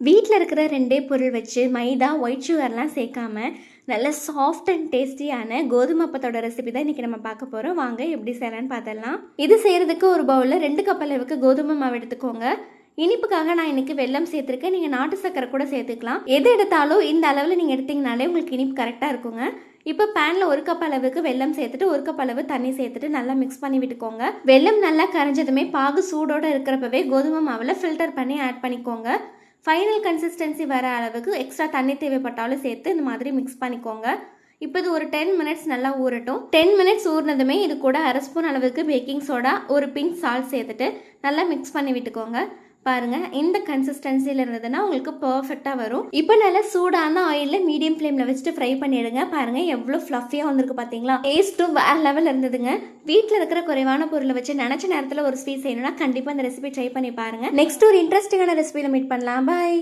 வீட்டில் இருக்கிற ரெண்டே பொருள் வச்சு மைதா ஒயிட் சுகர்லாம் சேர்க்காம நல்ல சாஃப்ட் அண்ட் டேஸ்டியான கோதுமை அப்பத்தோட ரெசிபி தான் இன்றைக்கி நம்ம பார்க்க போகிறோம் வாங்க எப்படி செய்யலான்னு பார்த்துடலாம். இது செய்கிறதுக்கு ஒரு பவுலில் ரெண்டு கப் அளவுக்கு கோதுமை மாவு எடுத்துக்கோங்க. இனிப்புக்காக நான் இன்னைக்கு வெல்லம் சேர்த்துருக்கேன். நீங்கள் நாட்டு சக்கரை கூட சேர்த்துக்கலாம். எது எடுத்தாலும் இந்த அளவில் நீங்கள் எடுத்தீங்கனாலே உங்களுக்கு இனிப்பு கரெக்டாக இருக்குங்க. இப்போ பேனில் ஒரு கப் அளவுக்கு வெல்லம் சேர்த்துட்டு ஒரு கப் அளவு தண்ணி சேர்த்துட்டு நல்லா மிக்ஸ் பண்ணி விட்டுக்கோங்க. வெள்ளம் நல்லா கரைஞ்சதுமே பாகு சூடோடு இருக்கிறப்பவே கோதுமை மாவில் ஃபில்டர் பண்ணி ஆட் பண்ணிக்கோங்க. ஃபைனல் கன்சிஸ்டன்சி வர அளவுக்கு எக்ஸ்ட்ரா தண்ணி தேவைப்பட்டாலும் சேர்த்து இந்த மாதிரி மிக்ஸ் பண்ணிக்கோங்க. இப்போ இது ஒரு டென் மினிட்ஸ் நல்லா ஊறட்டும். டென் மினிட்ஸ் ஊறினதுமே இது கூட அரை ஸ்பூன் அளவுக்கு பேக்கிங் சோடா ஒரு பிங்க் சால்ட் சேர்த்துட்டு நல்லா மிக்ஸ் பண்ணி விட்டுக்கோங்க. பாருங்க இந்த கன்சிஸ்டன்சியில் இருந்ததுன்னா உங்களுக்கு பர்ஃபெக்டாக வரும். இப்போ நல்லா சூடான ஆயிலில் மீடியம் ஃப்ளேமில் வச்சுட்டு ஃப்ரை பண்ணிடுங்க. பாருங்க எவ்வளோ ஃப்ளஃபியாக வந்திருக்கு பார்த்தீங்களா டேஸ்ட்டும் வேற லெவல் இருந்ததுங்க. வீட்டில் இருக்கிற குறைவான பொருளை வச்சு நினச்ச நேரத்தில் ஒரு ஸ்வீட் செய்யணும்னா கண்டிப்பாக இந்த ரெசிபி ட்ரை பண்ணி பாருங்க. நெக்ஸ்ட் ஒரு இன்ட்ரெஸ்டிங்கான ரெசிபியில் மீட் பண்ணலாம். பாய்